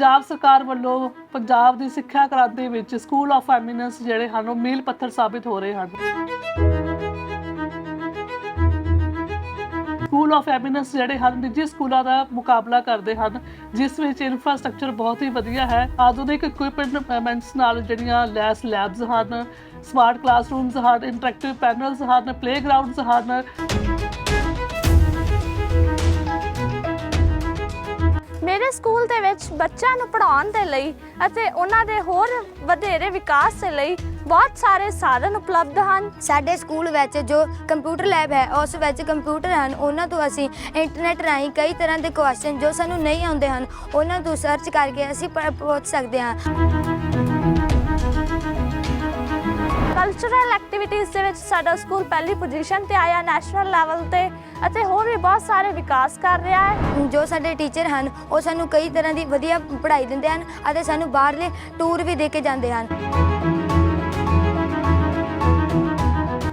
ਪੰਜਾਬ ਸਰਕਾਰ ਵੱਲੋਂ ਪੰਜਾਬ ਦੀ ਸਿੱਖਿਆ ਕ੍ਰਾਂਤੀ ਵਿੱਚ ਸਕੂਲ ਆਫ ਐਮੀਨੈਂਸ ਜਿਹੜੇ ਹਨ, ਉਹ ਮੀਲ ਪੱਥਰ ਸਾਬਿਤ ਹੋ ਰਹੇ ਹਨ। ਸਕੂਲ ਆਫ ਐਮੀਨੈਂਸ ਜਿਹੜੇ ਹਨ, ਨਿੱਜੀ ਸਕੂਲਾਂ ਦਾ ਮੁਕਾਬਲਾ ਕਰਦੇ ਹਨ, ਜਿਸ ਵਿੱਚ ਇਨਫਰਾਸਟ੍ਰਕਚਰ ਬਹੁਤ ਹੀ ਵਧੀਆ ਹੈ। ਆਧੁਨਿਕ ਇਕਵਿਪਮੈਂਟਸ ਨਾਲ ਜਿਹੜੀਆਂ ਲੈਸ ਲੈਬਸ ਹਨ ਸਮਾਰਟ ਕਲਾਸਰੂਮਸ ਹਨ ਇੰਟਰੈਕਟਿਵ ਪੈਨਲਸ ਹਨ ਪਲੇਗਰਾਉਂਡਸ ਹਨ। ਵਿੱਚ ਬੱਚਿਆਂ ਨੂੰ ਪੜ੍ਹਾਉਣ ਦੇ ਲਈ ਅਤੇ ਉਹਨਾਂ ਦੇ ਹੋਰ ਵਧੇਰੇ ਵਿਕਾਸ ਦੇ ਲਈ ਬਹੁਤ ਸਾਰੇ ਸਾਧਨ ਉਪਲਬਧ ਹਨ। ਸਾਡੇ ਸਕੂਲ ਵਿੱਚ ਜੋ ਕੰਪਿਊਟਰ ਲੈਬ ਹੈ, ਉਸ ਵਿੱਚ ਕੰਪਿਊਟਰ ਹਨ। ਉਹਨਾਂ ਤੋਂ ਅਸੀਂ ਇੰਟਰਨੈਟ ਰਾਹੀਂ ਕਈ ਤਰ੍ਹਾਂ ਦੇ ਕੁਐਸਚਨ ਜੋ ਸਾਨੂੰ ਨਹੀਂ ਆਉਂਦੇ ਹਨ, ਉਹਨਾਂ ਤੋਂ ਸਰਚ ਕਰਕੇ ਅਸੀਂ ਪ- ਪੁੱਛ ਸਕਦੇ ਹਾਂ। ਕਲਚਰਲ ਐਕਟੀਵਿਟੀਜ਼ ਦੇ ਵਿੱਚ ਸਾਡਾ ਸਕੂਲ ਪਹਿਲੀ ਪੋਜੀਸ਼ਨ ਤੇ ਆਇਆ ਨੈਸ਼ਨਲ ਲੈਵਲ ਤੇ, ਅਤੇ ਹੋਰ ਵੀ ਬਹੁਤ ਸਾਰੇ ਵਿਕਾਸ ਕਰ ਰਿਹਾ ਹੈ। ਜੋ ਸਾਡੇ ਟੀਚਰ ਹਨ, ਉਹ ਸਾਨੂੰ ਕਈ ਤਰ੍ਹਾਂ ਦੀ ਵਧੀਆ ਪੜ੍ਹਾਈ ਦਿੰਦੇ ਹਨ ਅਤੇ ਸਾਨੂੰ ਬਾਹਰਲੇ ਟੂਰ ਵੀ ਦੇ ਕੇ ਜਾਂਦੇ ਹਨ।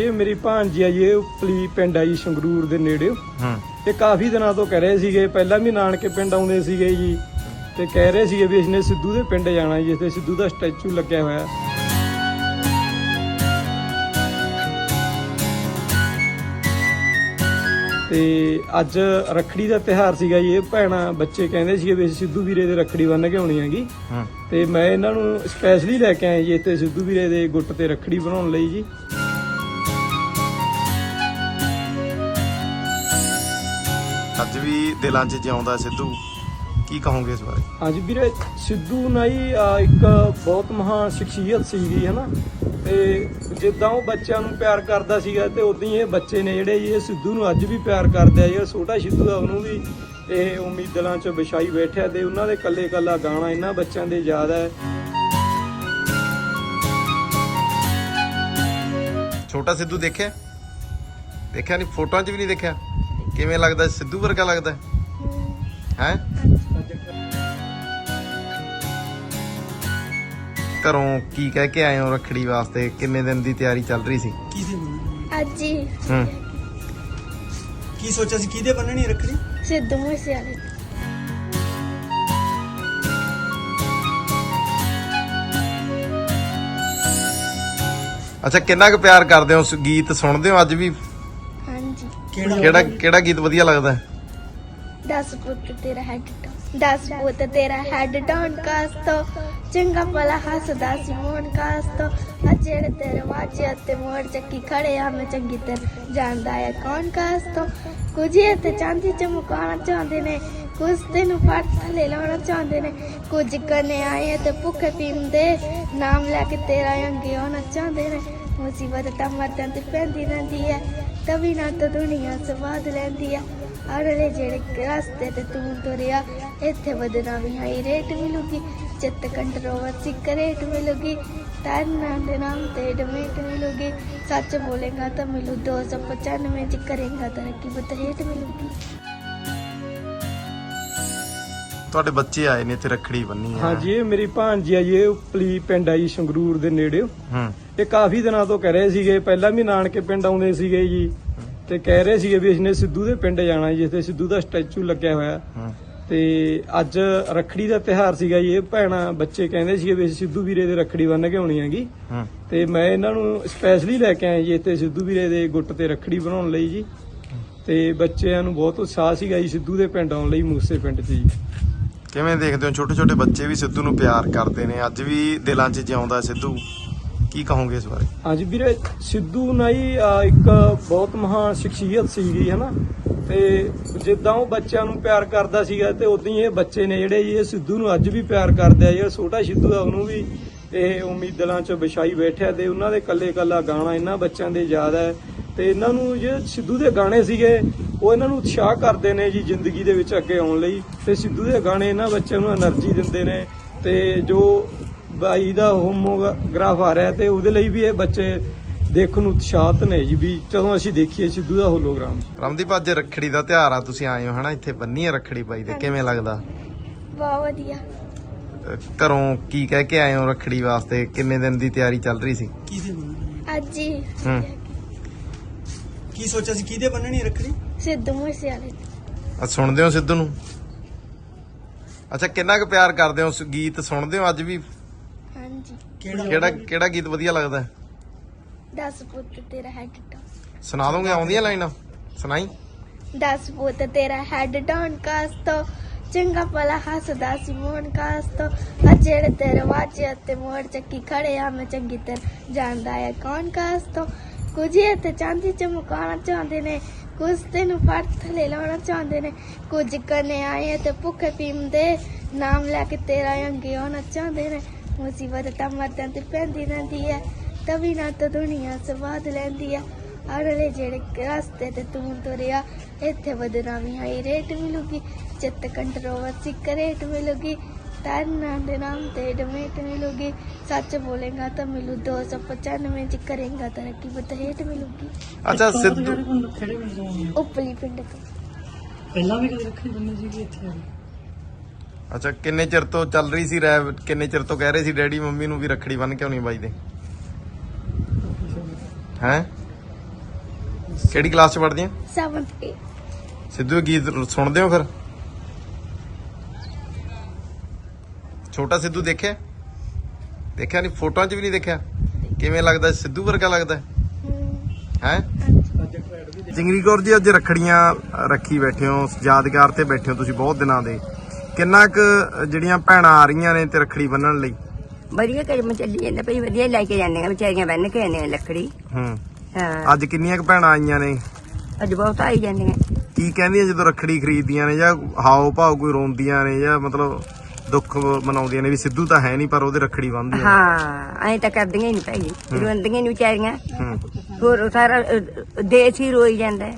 ਇਹ ਮੇਰੀ ਭਾਣਜੀ ਆ ਜੀ ਇਹ ਉਪਲੀ ਪਿੰਡ ਆ ਜੀ ਸੰਗਰੂਰ ਦੇ ਨੇੜੇ। ਹੂੰ। ਇਹ ਕਾਫੀ ਦਿਨਾਂ ਤੋਂ ਕਹਿ ਰਹੇ ਸੀਗੇ ਪਹਿਲਾਂ ਵੀ ਨਾਨਕੇ ਪਿੰਡ ਆਉਂਦੇ ਸੀਗੇ ਜੀ। ਤੇ ਕਹਿ ਰਹੇ ਸੀਗੇ ਵੀ ਇਸਨੇ ਸਿੱਧੂ ਦੇ ਪਿੰਡ ਜਾਣਾ ਜੀ ਇੱਥੇ ਸਿੱਧੂ ਦਾ ਸਟੈਚੂ ਲੱਗਿਆ ਹੋਇਆ। ਤੇ ਅੱਜ ਰੱਖੜੀ ਦਾ ਤਿਹਾਰ ਸੀਗਾ ਜੀ ਇਹ ਭੈਣਾ ਬੱਚੇ ਕਹਿੰਦੇ ਸੀਗੇ ਵੀ ਅਸੀਂ ਸਿੱਧੂ ਵੀਰੇ ਦੇ ਰੱਖੜੀ ਬੰਨ੍ਹ ਕੇ ਆਉਣੀ ਹੈਗੀ। ਹੂੰ। ਤੇ ਮੈਂ ਇਹਨਾਂ ਨੂੰ ਸਪੈਸ਼ਲੀ ਲੈ ਕੇ ਆਇਆ ਜੀ ਇੱਥੇ ਸਿੱਧੂ ਵੀਰੇ ਦੇ ਗੁੱਟ ਤੇ ਰੱਖੜੀ ਬਣਾਉਣ ਲਈ ਜੀ। ਅੱਜ ਵੀ ਦਿਲਾਂ 'ਚ ਜਿਉਂਦਾ ਸਿੱਧੂ ਕੀ ਕਹੋਗੇ ਇਸ ਬਾਰੇ? ਹਾਂਜੀ ਵੀਰੇ ਸਿੱਧੂ ਨਾ ਜੀ ਆ, ਇੱਕ ਬਹੁਤ ਮਹਾਨ ਸ਼ਖਸੀਅਤ ਸੀਗੀ ਹੈ ਨਾ ਤੇ ਜਿੱਦਾਂ ਉਹ ਬੱਚਿਆਂ ਨੂੰ ਪਿਆਰ ਕਰਦਾ ਸੀਗਾ ਤੇ ਉਦਾਂ ਹੀ ਇਹ ਬੱਚੇ ਨੇ ਜਿਹੜੇ ਇਹ ਸਿੱਧੂ ਨੂੰ ਅੱਜ ਵੀ ਪਿਆਰ ਕਰਦੇ ਆ ਜਿਹੜਾ ਛੋਟਾ ਸਿੱਧੂ ਆ ਉਹਨੂੰ ਵੀ ਇਹ ਉਮੀਦਾਂ 'ਚ ਵਿਛਾਈ ਬੈਠਿਆ ਤੇ ਉਹਨਾਂ ਦੇ ਕੱਲੇ ਕੱਲਾ ਗਾਣਾ ਇਹਨਾਂ ਬੱਚਿਆਂ ਦੇ ਯਾਦ ਹੈ ਛੋਟਾ ਸਿੱਧੂ ਦੇਖਿਆ? ਦੇਖਿਆ ਨਹੀਂ ਫੋਟੋਆਂ 'ਚ ਵੀ ਨਹੀਂ ਦੇਖਿਆ? ਕਿਵੇਂ ਲੱਗਦਾ? ਸਿੱਧੂ ਵਰਗਾ ਲੱਗਦਾ? ਹੈ? ਘਰੋਂ ਕੀ ਕਹਿ ਕੇ ਆਏ ਹੋ ਰੱਖੜੀ ਵਾਸਤੇ? ਕਿੰਨੇ ਦਿਨ ਦੀ ਤਿਆਰੀ ਚੱਲ ਰਹੀ ਸੀ? ਅੱਜ ਹੀ। ਹੂੰ। ਕੀ ਸੋਚਿਆ ਸੀ? ਕਿਹਦੇ ਬੰਨਣੀ ਰੱਖੜੀ? ਸਿੱਧੂ ਮੂਸੇਵਾਲੇ ਅੱਛਾ ਕਿੰਨਾ ਕੁ ਪਿਆਰ ਕਰਦੇ ਹੋ? ਸ- ਗੀਤ ਸੁਣਦੇ ਹੋ ਅੱਜ ਵੀ? ਕਿਹੜਾ ਕਿਹੜਾ ਗੀਤ? ਵਧੀਆ ਲੱਗਦਾ? ਹੈ? 10 ਪੁੱਤ ਤੇਰਾ ਹੈਡ ਡਾਊਨ 10 ਪੁੱਤ ਤੇਰਾ ਹੈਡ ਡਾਊਨ ਕਾਸਤੋ ਚੰਗਾ ਭਲਾ ਹੱਸਦਾ ਸੀ ਮੋਹਨ ਕਾਸਤੋ। ਆ ਜਿਹੜੇ ਤੇਰੇ ਵਾਜੇ ਅਤੇ ਮੋੜ ਚੱਕੀ ਖੜੇ ਆ ਮੈਂ ਚੰਗੀ ਤਰ੍ਹਾਂ ਜਾਣਦਾ ਹੈ ਕੌਣ ਕਾਸਤੋ। ਕੁਝ ਇਹ ਤੇ ਚਾਂਦੀ ਚਮਕਾਉਣਾ ਚਾਹੁੰਦੇ ਨੇ ਕੁਝ ਤੈਨੂੰ ਪੱਟ ਥੱਲੇ ਲਾਉਣਾ ਚਾਹੁੰਦੇ ਨੇ। ਕੁਝ ਕਨੇ ਆਏ ਤੇ ਭੁੱਖੇ ਪੀਂਦੇ ਨਾਮ ਲੈ ਕੇ ਤੇਰਾ ਅੰਗੇ ਆਉਣਾ ਚਾਹੁੰਦੇ ਨੇ। ਮੁਸੀਬਤ ਤਾਂ ਮਰਦਾਂ ਤੇ ਪੈਂਦੀ ਰਹਿੰਦੀ ਹੈ। ਤਵੀ ਨਾ ਤਾਂ ਦੁਨੀਆ ਸਵਾਦ ਲੈਂਦੀ ਆ। ਅਰਲੇ ਜਿਹੜੇ ਰਸਤੇ ਤੇ ਤੂੰ ਤੁਰਿਆ। ਇੱਥੇ ਬਦਨਾਮੀ ਹਾਈ ਰੇਟ ਮਿਲੂਗੀ। ਚਿੱਤ ਕੰਟਰੋਵਰਸੀ ਕਰੇਟ ਮਿਲੂਗੀ। ਤਾਰਨਾ ਦੇ ਨਾਮ ਤੇ ਐਡਮਿਟ ਮਿਲੂਗੀ। ਸੱਚ ਬੋਲੇਗਾ ਤਾਂ ਮਿਲੂ 295 ਚ ਕਰੇਗਾ ਤਰੱਕੀ ਬਤਰੇਟ ਮਿਲੂਗੀ। ਤੁਹਾਡੇ ਬੱਚੇ ਆਏ ਨੇ ਇੱਥੇ ਰੱਖੜੀ ਬੰਨੀ ਹੈ ਹਾਂਜੀ ਇਹ ਮੇਰੀ ਭਾਣਜੀ ਆ ਜੀ ਇਹ ਉਪਲੀ ਪਿੰਡ ਆ ਜੀ ਸੰਗਰੂਰ ਦੇ ਨੇੜੇ। ਹੂੰ। ਇਹ ਕਾਫੀ ਦਿਨਾਂ ਤੋਂ ਕਹਿ ਰਹੇ ਸੀਗੇ ਪਹਿਲਾਂ ਵੀ ਨਾਨਕੇ ਪਿੰਡ ਆਉਂਦੇ ਸੀਗੇ ਜੀ ਤੇ ਕਹਿ ਰਹੇ ਸੀਗੇ ਵੀ ਇਸਨੇ ਸਿੱਧੂ ਦੇ ਪਿੰਡ ਜਾਣਾ ਜੀ ਜਿੱਥੇ ਸਿੱਧੂ ਦਾ ਸਟੈਚੂ ਲੱਗਿਆ ਹੋਇਆ। ਤੇ ਅੱਜ ਰੱਖੜੀ ਦਾ ਤਿਹਾਰ ਸੀਗਾ ਜੀ ਇਹ ਭੈਣਾ ਬੱਚੇ ਕਹਿੰਦੇ ਸੀਗੇ ਵੀ ਅਸੀਂ ਸਿੱਧੂ ਵੀਰੇ ਦੇ ਰੱਖੜੀ ਬੰਨ੍ਹ ਕੇ ਆਉਣੀ ਹੈਗੀ। ਤੇ ਮੈਂ ਇਹਨਾਂ ਨੂੰ ਸਪੈਸ਼ਲੀ ਲੈ ਕੇ ਆਇਆ ਜੀ ਇੱਥੇ ਸਿੱਧੂ ਵੀਰੇ ਦੇ ਗੁੱਟ ਤੇ ਰੱਖੜੀ ਬਣਾਉਣ ਲਈ ਜੀ। ਤੇ ਬੱਚਿਆਂ ਨੂੰ ਬਹੁਤ ਉਤਸ਼ਾਹ ਸੀਗਾ ਜੀ ਸਿੱਧੂ ਦੇ ਪਿੰਡ ਆਉਣ ਲਈ ਮੂਸੇ ਪਿੰਡ 'ਚ ਜੀ। ਕਿਵੇਂ ਦੇਖਦੇ ਹੋ? ਛੋਟੇ ਛੋਟੇ ਬੱਚੇ ਵੀ ਸਿੱਧੂ ਨੂੰ ਪਿਆਰ ਕਰਦੇ ਨੇ। ਅੱਜ ਵੀ ਦਿਲਾਂ 'ਚ ਜਿਉਂਦਾ ਸਿੱਧੂ। ਕੀ ਕਹੋਗੇ ਇਸ ਬਾਰੇ? ਹਾਂਜੀ ਵੀਰੇ, ਸਿੱਧੂ ਨਾਈ ਇੱਕ ਬਹੁਤ ਮਹਾਨ ਸ਼ਖਸੀਅਤ ਸੀਗੀ ਨਾ ਤੇ ਜਿੱਦਾਂ ਉਹ ਬੱਚਿਆਂ ਨੂੰ ਪਿਆਰ ਕਰਦਾ ਸੀਗਾ ਤੇ ਉਦਾਂ ਹੀ ਇਹ ਬੱਚੇ ਨੇ ਜਿਹੜੇ ਇਹ ਸਿੱਧੂ ਨੂੰ ਅੱਜ ਵੀ ਪਿਆਰ ਕਰਦੇ ਆ। ਜਿਹੜਾ ਛੋਟਾ ਸਿੱਧੂ ਆ, ਉਹਨੂੰ ਵੀ ਇਹ ਉਮੀਦਾਂ 'ਚ ਵਿਛਾਈ ਬੈਠਿਆ ਤੇ ਉਹਨਾਂ ਦੇ ਕੱਲੇ ਕੱਲਾ ਗਾਣਾ ਇਹਨਾਂ ਬੱਚਿਆਂ ਦੇ ਯਾਦ ਹੈ। ਤੇ ਇਹਨਾਂ ਨੂੰ ਜੇ ਸਿੱਧੂ ਦੇ ਗਾਣੇ ਸੀਗੇ, ਉਹ ਇਹਨਾਂ ਨੂੰ ਉਤਸ਼ਾਹ ਕਰਦੇ ਨੇ ਜੀ ਜ਼ਿੰਦਗੀ ਦੇ ਵਿੱਚ ਅੱਗੇ ਆਉਣ ਲਈ। ਤੇ ਸਿੱਧੂ ਦੇ ਗਾਣੇ ਇਹਨਾਂ ਬੱਚਿਆਂ ਨੂੰ એનર્ਜੀ ਦਿੰਦੇ ਨੇ ਤੇ ਜੋ ਬਾਈ ਦਾ ਹੋਮੋਗ੍ਰਾਫ ਆ ਰਿਹਾ ਤੇ ਉਹਦੇ ਲਈ ਵੀ ਇਹ ਬੱਚੇ ਦੇਖਣ ਨੂੰ ਉਤਸ਼ਾਹਤ ਨੇ ਜੀ ਵੀ ਜਦੋਂ ਅਸੀਂ ਦੇਖੀਏ ਸਿੱਧੂ ਦਾ ਹੋਲੋਗ੍ਰਾਮ ਰਮਦੀਪ ਅੱਜ ਰੱਖੜੀ ਦਾ ਤਿਉਹਾਰ ਆ ਤੁਸੀਂ ਆਏ ਹੋ ਹਨਾ? ਇੱਥੇ ਬੰਨੀ ਆ ਰੱਖੜੀ ਪਾਈ ਤੇ ਕਿਵੇਂ ਲੱਗਦਾ? ਬਹੁਤ ਵਧੀਆ। ਘਰੋਂ ਕੀ ਕਹਿ ਕੇ ਆਏ ਹੋ ਰੱਖੜੀ ਵਾਸਤੇ? ਕਿੰਨੇ ਦਿਨ ਦੀ ਤਿਆਰੀ ਚੱਲ ਰਹੀ ਸੀ? ਕਿਹਦੇ ਬੰਨਣੀ? ਅੱਜ ਹੀ। ਹੂੰ। ਕੀ ਸੋਚਿਆ ਸੀ ਕਿਹਦੇ ਬੰਨਣੀ ਰੱਖੜੀ? ਸਿੱਧੂ ਮੂਸੇ ਵਾਲੇ ਆ ਸੁਣਦੇ ਹੋ ਸਿੱਧੂ ਨੂੰ? ਅੱਛਾ ਕਿੰਨਾ ਕੁ ਪਿਆਰ ਕਰਦੇ ਹੋ? ਉਸ ਗੀਤ ਸੁਣਦੇ ਹੋ ਅੱਜ ਵੀ? ਹਾਂਜੀ। ਕਿਹੜਾ ਕਿਹੜਾ ਗੀਤ ਵਧੀਆ ਲੱਗਦਾ? ਹੈ? ਦਸ ਪੁੱਤ ਤੇਰਾ ਹੈਡ ਡਾਊਨ ਸੁਣਾ ਦੋਗੇ ਆਉਂਦੀਆਂ ਲਾਈਨਾਂ? ਸੁਣਾਈ? ਦਸ ਪੁੱਤ ਤੇਰਾ ਹੈਡ ਡਾਊਨ ਕਾਸਤੋ ਚੰਗਾ ਭਲਾ ਹੱਸਦਾ ਸੀ ਮੋਹਨ ਕਾਸਤੋ ਆ ਜਿਹੜੇ ਦਰਵਾਜ਼ੇ ਉੱਤੇ ਮੋੜ ਚੱਕੀ ਖੜੇ ਆ ਮੈਂ ਚੰਗੀ ਤਰ੍ਹਾਂ ਜਾਣਦਾ ਹੈ ਕੌਣ ਕਾਸਤੋ ਕੁਝ ਇੱਥੇ ਚਾਂਦੀ ਚਮਕਾਉਣਾ ਚਾਹੁੰਦੇ ਨੇ ਕੁਝ ਤੈਨੂੰ ਪੱਟ ਥਲੇ ਲਾਉਣਾ ਚਾਹੁੰਦੇ ਨੇ। ਕੁਝ ਕਨੇ ਆਏ ਤੇ ਭੁੱਖੇ ਪੀਂਦੇ ਨਾਮ ਲੈ ਕੇ ਤੇਰਾ ਅੰਗੇ ਆਉਣਾ ਚਾਹੁੰਦੇ ਨੇ। ਮੁਸੀਬਤ ਤਾਂ ਮਰਦਾਂ ਤੇ ਪੈਂਦੀ ਰਹਿੰਦੀ ਹੈ ਤਵੀ ਨਾ ਤਾਂ ਦੁਨੀਆ ਸਵਾਦ ਲੈਂਦੀ ਹੈ ਅਰਲੇ ਜਿਹੜੇ ਰਸਤੇ ਤੇ ਤੂੰ ਤੁਰਿਆ ਇੱਥੇ ਬਦਨਾਮੀ ਹਾਈ ਰੇਟ ਮਿਲੂਗੀ। ਚਿੱਤ ਕੰਟਰੋਵਰਸੀ ਕਰੇਟ ਮਿਲੂਗੀ। ਤਰਨਾ ਦੇ ਨਾਮ ਤੇ ਡਮੇਟ ਮਿਲੂਗੀ। ਸੱਚ ਬੋਲੇਗਾ ਤਾਂ ਮਿਲੂ 295 ਚ ਕਰੇਗਾ ਤਰੱਕੀ ਬਤਹੇਟ ਮਿਲੂਗੀ। ਅੱਛਾ ਸਿੱਧੂ ਉਪਲੀ ਪਿੰਡ ਤੋਂ। ਪਹਿਲਾਂ ਵੀ ਕਦੇ ਰੱਖੜੀ ਬੰਨੀ ਸੀਗੀ ਇੱਥੇ। ਅੱਛਾ ਕਿੰਨੇ ਚਿਰ ਤੋਂ ਚੱਲ ਰਹੀ ਸੀ ਰੈਬ ਕਿੰਨੇ ਚਿਰ ਤੋਂ ਕਹਿ ਰਹੇ ਸੀ ਡੈਡੀ ਮੰਮੀ ਨੂੰ ਵੀ ਰੱਖੜੀ ਬੰਨ ਕਿਉਂ ਨਹੀਂ ਬਾਈਦੇ ਹੈ? ਕਿਹੜੀ ਕਲਾਸ ਚ ਪੜ੍ਹਦੀ ਆ? 7th A. ਸਿੱਧੂ ਗੀਤ ਸੁਣਦੇ ਹੋ ਫਿਰ? ਛੋਟਾ ਸਿੱਧੂ ਦੇਖਿਆ? ਦੇਖਿਆ ਨਹੀਂ ਫੋਟੋਆਂ 'ਚ ਵੀ ਨਹੀਂ ਦੇਖਿਆ? ਕਿਵੇਂ ਲੱਗਦਾ? ਸਿੱਧੂ ਵਰਗਾ ਲੱਗਦਾ? ਹੈ? ਜਿੰਗਰੀ ਕੌਰ ਜੀ ਅੱਜ ਰੱਖੜੀਆਂ ਰੱਖੀ ਬੈਠੇ ਹੋ ਯਾਦਗਾਰ ਤੇ ਬੈਠੇ ਹੋ ਤੁਸੀਂ ਬਹੁਤ ਦਿਨਾਂ ਦੇ। ਕਿੰਨਾ ਕੁ ਜਿਹੜੀਆਂ ਭੈਣਾਂ ਆ ਰਹੀਆਂ ਨੇ ਤੇ ਰੱਖੜੀ ਬੰਨਣ ਲਈ? ਵਧੀਆ ਕਰਮ ਚੱਲੀ ਜਾਂਦਾ ਭਈ ਵਧੀਆ ਲੈ ਕੇ ਜਾਂਦੇ ਆ ਵਿਚਾਰੀਆਂ ਬੰਨ ਕੇ ਆਉਂਦੀਆਂ ਲੱਕੜੀ। ਹੂੰ। ਹਾਂ। ਅੱਜ ਕਿੰਨੀਆਂ ਕੁ ਭੈਣਾਂ ਆਈਆਂ ਨੇ? ਅੱਜ ਬਹੁਤ ਆਈ ਜਾਂਦੀਆਂ। ਕੀ ਕਹਿੰਦੀਆਂ ਜਦੋਂ ਰੱਖੜੀ ਖਰੀਦਦੀਆਂ ਨੇ ਜਾਂ ਹਾਓ ਭਾਓ ਕੋਈ ਰੋਂਦੀਆਂ ਨੇ ਜਾਂ ਮਤਲਬ ਦੁੱਖ ਮਨਾਉਂਦੀਆਂ ਨੇ ਵੀ ਸਿੱਧੂ ਤਾਂ ਹੈ ਨਹੀਂ ਪਰ ਉਹਦੇ ਰੱਖੜੀ ਬੰਨ੍ਹਦੀਆਂ ਨੇ ਹਾਂ ਐਂ ਤਾਂ ਕਰਦੀਆਂ ਹੀ ਨਹੀਂ ਭਾਈ ਰੋਂਦੀਆਂ ਨਹੀਂ ਵਿਚਾਰੀਆਂ। ਹੋਰ ਸਾਰਾ ਦੇਸ਼ ਹੀ ਰੋਈ ਜਾਂਦਾ ਹੈ।